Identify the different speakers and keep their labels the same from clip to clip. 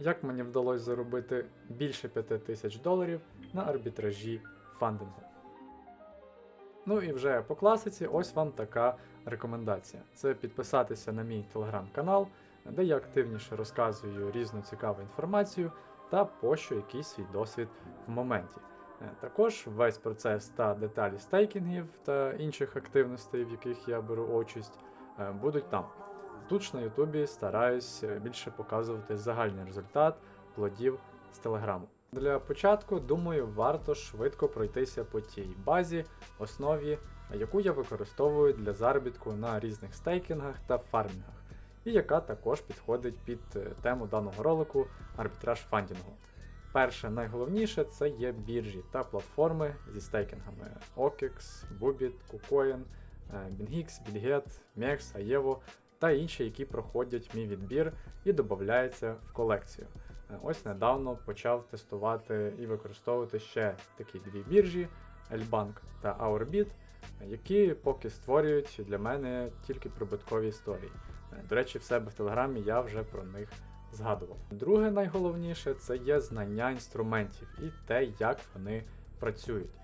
Speaker 1: як мені вдалося заробити більше 5 тисяч доларів на арбітражі фандингу. Ну і вже по класиці, ось вам така рекомендація: це підписатися на мій телеграм-канал, де я активніше розказую різну цікаву інформацію та пощу якийсь свій досвід в моменті. Е, Також весь процес та деталі стейкінгів та інших активностей, в яких я беру участь, е, будуть там. Тут ж на Ютубі стараюсь е, більше показувати загальний результат плодів з телеграму. Для початку, думаю, варто швидко пройтися по тій базі, основі, яку я використовую для заробітку на різних стейкінгах та фармінгах, і яка також підходить під е, тему даного ролику арбітраж фандінгу. Перше, найголовніше це є біржі та платформи зі стейкінгами OKEX, Bubit, KuCoin, е, BingX, Bitget, MEX, Aevo та інші, які проходять мій відбір і додаються в колекцію. Е, Ось недавно почав тестувати і використовувати ще такі дві біржі Elbank та Ourbit, які поки створюють для мене тільки прибуткові історії. Е, До речі, в себе в телеграмі я вже про них згадував. Друге найголовніше це є знання інструментів і те, як вони працюють.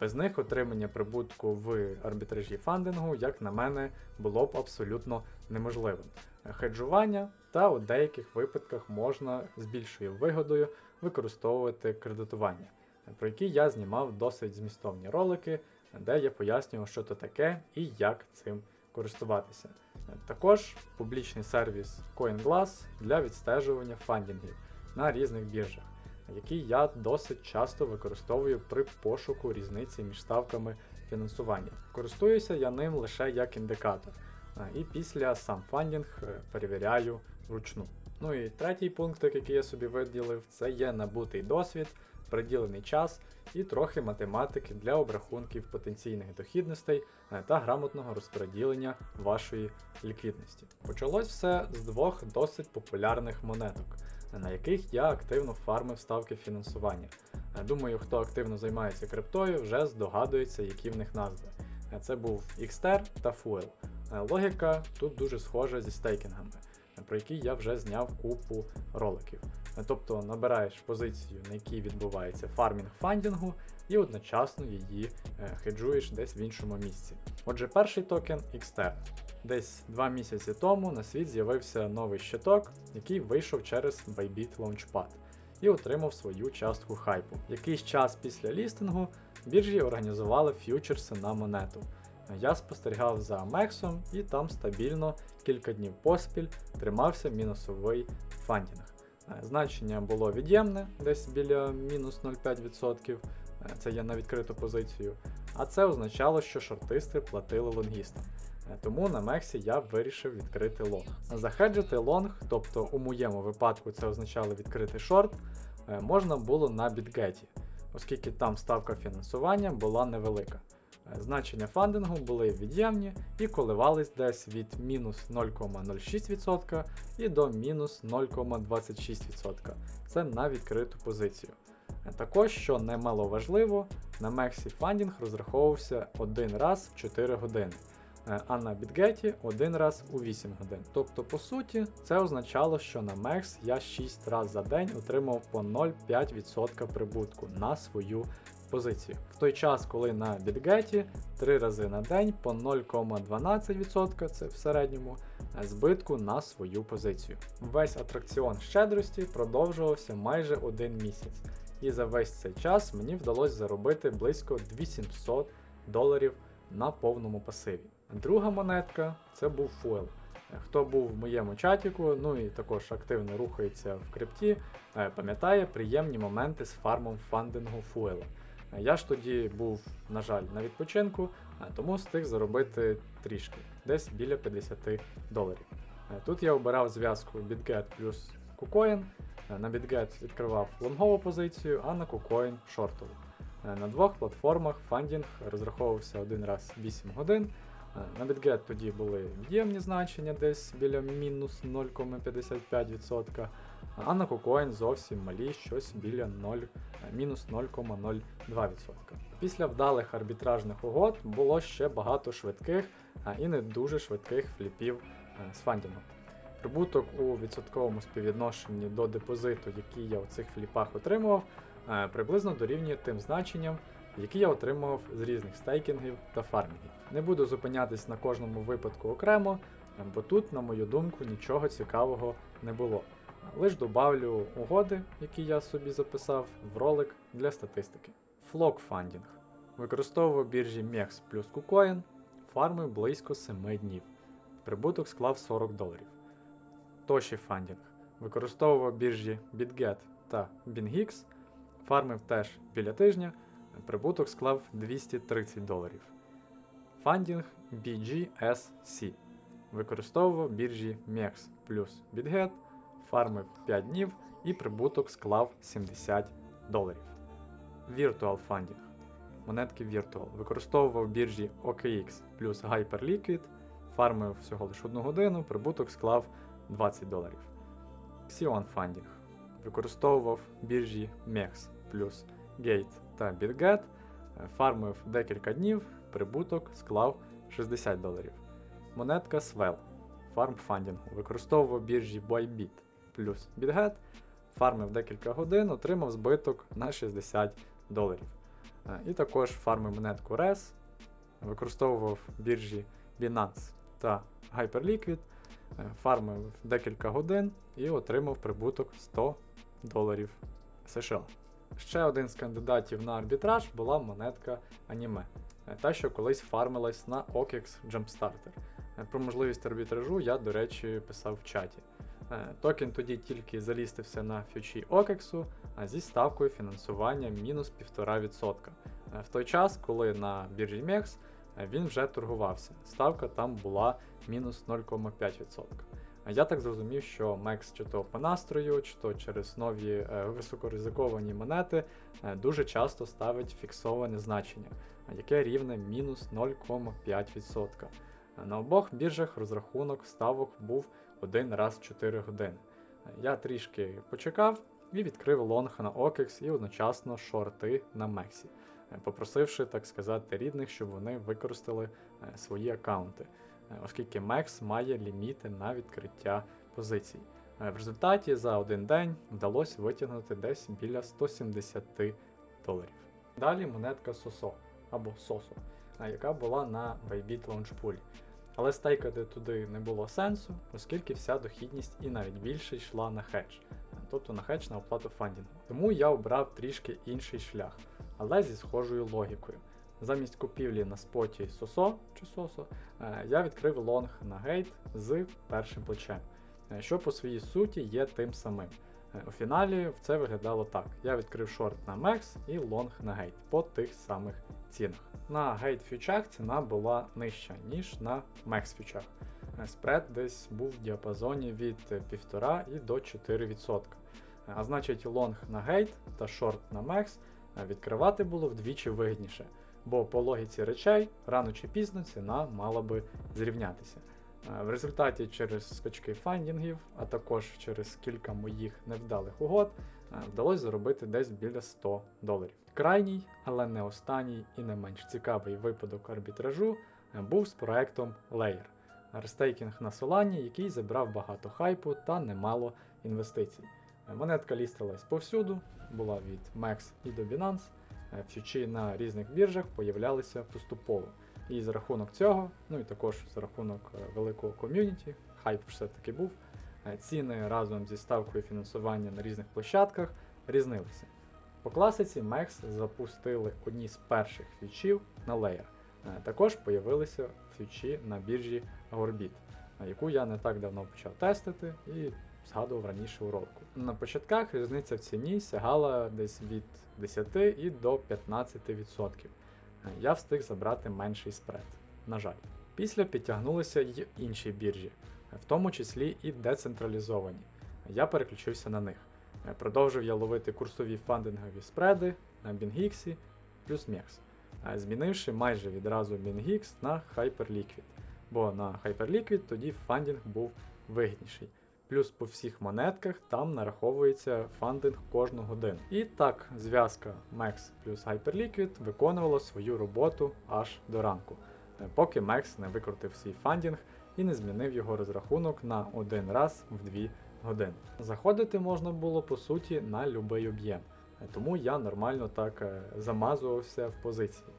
Speaker 1: Без них отримання прибутку в арбітражі фандингу, як на мене, було б абсолютно неможливим. Хеджування та у деяких випадках можна з більшою вигодою використовувати кредитування, про які я знімав досить змістовні ролики, де я пояснював, що це таке і як цим користуватися. Також публічний сервіс CoinGlass для відстежування фандінгів на різних біржах, який я досить часто використовую при пошуку різниці між ставками фінансування. Користуюся я ним лише як індикатор, і після сам фандінг е, перевіряю вручну. Ну і третій пункт, який я собі виділив, це є набутий досвід, приділений час і трохи математики для обрахунків потенційних дохідностей е, та грамотного розподілення вашої ліквідності. Почалось все з двох досить популярних монеток, на яких я активно фармив ставки фінансування. Е, Думаю, хто активно займається криптою, вже здогадується, які в них назви. Е, Це був XTER та Fuel. Е, Логіка тут дуже схожа зі стейкінгами, про які я вже зняв купу роликів. Тобто набираєш позицію, на якій відбувається фармінг фандінгу, і одночасно її е, хеджуєш десь в іншому місці. Отже, перший токен XTR. Десь два місяці тому на світ з'явився новий щиток, який вийшов через Bybit Launchpad і отримав свою частку хайпу. Якийсь час після лістингу біржі організували ф'ючерси на монету. Я спостерігав за Мексом і там стабільно кілька днів поспіль тримався мінусовий фандінг. Е, Значення було від'ємне, десь біля мінус 0,5%, е, це є на відкриту позицію. А це означало, що шортисти платили лонгістам. Е, Тому на Мексі я вирішив відкрити лонг. Захеджити лонг, тобто у моєму випадку це означало відкрити шорт, можна було на бітгеті, оскільки там ставка фінансування була невелика. Е, Значення фандингу були від'ємні і коливались десь від мінус 0,06% і до мінус 0,26%. Це на відкриту позицію. Е, Також, що немало важливо, на Мексі фандінг розраховувався один раз в 4 години, е, а на Бітгеті один раз у 8 годин. Тобто, по суті, це означало, що на Мекс я 6 разів за день отримав по 0,5% прибутку на свою позицію. В той час, коли на Бітгеті 3 рази на день по 0,12%, це в середньому, е, збитку на свою позицію. Весь атракціон щедрості продовжувався майже один місяць, і за весь цей час мені вдалося заробити близько 2700 доларів на повному пасиві. Друга монетка це був Fuel. Е, Хто був в моєму чатіку, ну і також активно рухається в крипті, е, пам'ятає приємні моменти з фармом фандингу Fuel. Я ж тоді був, на жаль, на відпочинку, е, тому встиг заробити трішки, десь біля 50 доларів. Е, Тут я обирав зв'язку BitGet плюс KuCoin. Е, На BitGet відкривав лонгову позицію, а на KuCoin шортову. На двох платформах фандінг розраховувався один раз 8 годин. На BitGet тоді були від'ємні значення десь біля мінус 0,55%, а на KuCoin зовсім малі, щось біля 0, е, мінус 0,02%. Після вдалих арбітражних угод було ще багато швидких а і не дуже швидких фліпів е, з фандінгом. Прибуток у відсотковому співвідношенні до депозиту, який я у цих фліпах отримував, е, приблизно дорівнює тим значенням, які я отримував з різних стейкінгів та фармінгів. Не буду зупинятись на кожному випадку окремо, е, бо тут, на мою думку, нічого цікавого не було. Лиш добавлю угоди, які я собі записав в ролик для статистики. Funding. Використовував біржі MEX плюс KuCoin, фармив близько 7 днів. Прибуток склав 40 доларів. Toshi Funding. Використовував біржі BitGet та BingX, фармив теж біля тижня, прибуток склав 230 доларів. Фандінг BGSC. Використовував біржі MEX плюс BitGet, фармив 5 днів і прибуток склав 70 доларів. Virtual Funding. Монетки Virtual. Використовував біржі OKX плюс Hyperliquid, фармив всього лише 1 годину, прибуток склав 20 доларів. Xeon Funding. Використовував біржі MEX плюс Gate та BitGet, е, фармив декілька днів, прибуток склав 60 доларів. Монетка Swell. Фарм фандінгу. Використовував біржі Bybit плюс BitGet, фармив декілька годин, отримав збиток на 60 доларів. Е, І також фармив монетку RES, використовував біржі Binance та Hyperliquid, е, фармив декілька годин і отримав прибуток 100 доларів США. Ще один з кандидатів на арбітраж була монетка Аніме, та, що колись фармилась на OKEX Jumpstarter. Е, Про можливість арбітражу я, до речі, писав в чаті. Е, Токен тоді тільки залістився на фьючі OKEX а зі ставкою фінансування мінус 1,5%. Е, В той час, коли на біржі MEX е, він вже торгувався. Ставка там була мінус 0,5%. Я так зрозумів, що MEX чи то по настрою, чи то через нові високоризиковані монети дуже часто ставить фіксоване значення, яке рівне мінус 0,5%. Е, На обох біржах розрахунок ставок був один раз в 4 години. Я трішки почекав і відкрив лонг на OKEX і одночасно шорти на Мексі, попросивши, так сказати, рідних, щоб вони використали е, свої аккаунти, е, оскільки MEX має ліміти на відкриття позицій. Е, В результаті за один день вдалося витягнути десь біля 170 доларів. Далі монетка SOSO або е, яка була на Bybit Launchpool. Але стейкати туди не було сенсу, оскільки вся дохідність і навіть більше йшла на хедж, тобто на хедж на оплату фандінгу. Тому я обрав трішки інший шлях, але зі схожою логікою. Замість купівлі на споті SOSO чи SOSO, е, я відкрив лонг на гейт з першим плечем, е, що по своїй суті є тим самим. У фіналі це виглядало так: я відкрив шорт на Max і лонг на гейт по тих самих цінах. На гейт фьючах ціна була нижча, ніж на Max фьючах. Е, Спред десь був в діапазоні від 1,5 і до 4%. Е, А значить, лонг на гейт та шорт на е, відкривати було вдвічі вигідніше, бо по логіці речей рано чи пізно ціна мала би зрівнятися. Е, В результаті через скачки фандінгів, а також через кілька моїх невдалих угод, е, вдалося заробити десь біля 100 доларів. Крайній, але не останній і не менш цікавий випадок арбітражу е, був з проектом Layer. Рестейкінг на Solana, який забрав багато хайпу та немало інвестицій. Монетка лістилась повсюду, була від MEX і до Binance, фьючі на різних біржах появлялися поступово. І за рахунок цього, ну і також за рахунок е, великого ком'юніті, хайп все-таки був, е, ціни разом зі ставкою фінансування на різних площадках різнилися. По класиці MEX запустили одні з перших фьючів на Layer. Е, Також появилися фьючі на біржі Orbit, яку я не так давно почав тестити і згадував раніше у ролику. На початках різниця в ціні сягала десь від 10 і до 15%. Я встиг забрати менший спред, на жаль. Після підтягнулися й інші біржі, в тому числі і децентралізовані. Я переключився на них. Продовжив я ловити курсові фандингові спреди на BingX плюс MEX, змінивши майже відразу BingX на Hyperliquid, бо на Hyperliquid тоді фандінг був вигідніший. Плюс по всіх монетках там нараховується фандинг кожну годину. І так, зв'язка MEX плюс Hyperliquid виконувала свою роботу аж до ранку, е, поки MEX не викрутив свій фандінг і не змінив його розрахунок на один раз в 2 години. Заходити можна було по суті на будь-який об'єм, е, тому я нормально так е, замазувався в позиції.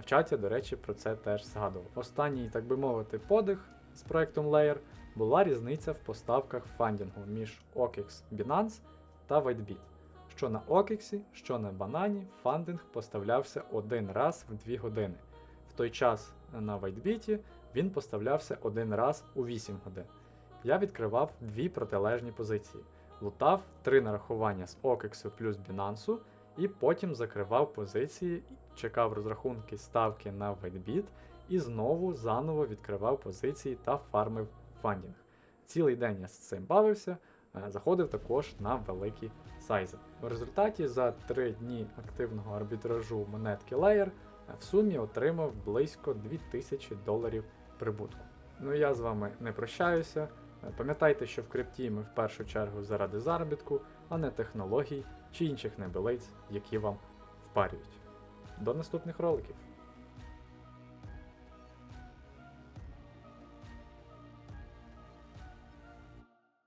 Speaker 1: В чаті, до речі, про це теж згадував. Останній, так би мовити, подих з проектом Layer була різниця в поставках фандінгу між OKX Binance та WhiteBit. Що на OKX, що на банані, фандинг поставлявся один раз в 2 години. В той час на WhiteBit він поставлявся один раз у 8 годин. Я відкривав дві протилежні позиції. Лутав три нарахування з OKX плюс Binance і потім закривав позиції, чекав розрахунки ставки на WhiteBit і знову заново відкривав позиції та фармив фандінг. Цілий день я з цим бавився, е, заходив також на великі сайзи. В результаті за 3 дні активного арбітражу монетки Layer е, в сумі отримав близько 2000 доларів прибутку. Ну я з вами не прощаюся. Е, Пам'ятайте, що в крипті ми в першу чергу заради заробітку, а не технологій чи інших небелиць, які вам впарюють. До наступних роликів!